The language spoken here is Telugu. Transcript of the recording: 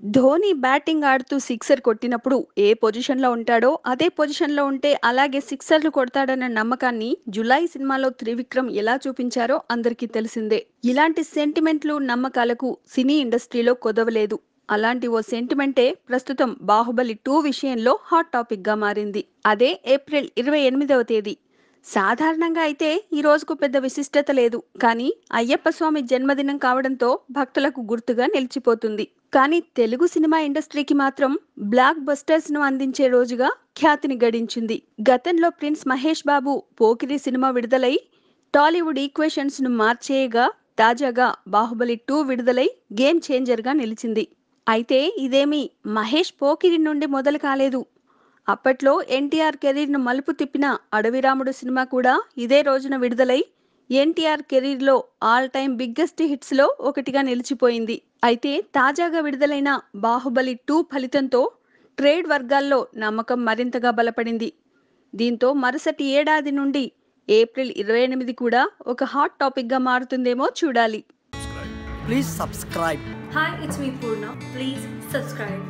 ధోని బ్యాటింగ్ ఆడుతూ సిక్సర్ కొట్టినప్పుడు ఏ పొజిషన్లో ఉంటాడో అదే పొజిషన్లో ఉంటే అలాగే సిక్సర్లు కొడతాడన్న నమ్మకాన్ని జులై సినిమాలో త్రివిక్రమ్ ఎలా చూపించారో అందరికీ తెలిసిందే. ఇలాంటి సెంటిమెంట్లు నమ్మకాలకు సినీ ఇండస్ట్రీలో కొదవలేదు. అలాంటి ఓ సెంటిమెంటే ప్రస్తుతం బాహుబలి టూ విషయంలో హాట్ టాపిక్గా మారింది. అదే ఏప్రిల్ ఇరవై ఎనిమిదవ తేదీ. సాధారణంగా అయితే ఈ రోజుకు పెద్ద విశిష్టత లేదు. కానీ అయ్యప్ప స్వామి జన్మదినం కావడంతో భక్తులకు గుర్తుగా నిలిచిపోతుంది. కానీ తెలుగు సినిమా ఇండస్ట్రీకి మాత్రం బ్లాక్ బస్టర్స్ను అందించే రోజుగా ఖ్యాతిని గడించింది. గతంలో ప్రిన్స్ మహేష్ బాబు పోకిరి సినిమా విడుదలై టాలీవుడ్ ఈక్వేషన్స్ను మార్చేయగా తాజాగా బాహుబలి టూ విడుదలై గేమ్ చేంజర్గా నిలిచింది. అయితే ఇదేమీ మహేష్ పోకిరి నుండి మొదలు కాలేదు. అప్పట్లో ఎన్టీఆర్ కెరీర్ను మలుపు తిప్పిన అడవిరాముడు సినిమా కూడా ఇదే రోజున విడుదలై ఎన్టీఆర్ కెరీర్లో ఆల్ టైమ్ బిగ్గెస్ట్ హిట్స్లో ఒకటిగా నిలిచిపోయింది అయితే తాజాగా విడుదలైన బాహుబలి టూ ఫలితంతో ట్రేడ్ వర్గాల్లో నమ్మకం మరింతగా బలపడింది దీంతో మరుసటి ఏడాది నుండి ఏప్రిల్ ఇరవై ఎనిమిది కూడా ఒక హాట్ టాపిక్గా మారుతుందేమో చూడాలి Please subscribe. Hi, it's me Purna. Please subscribe.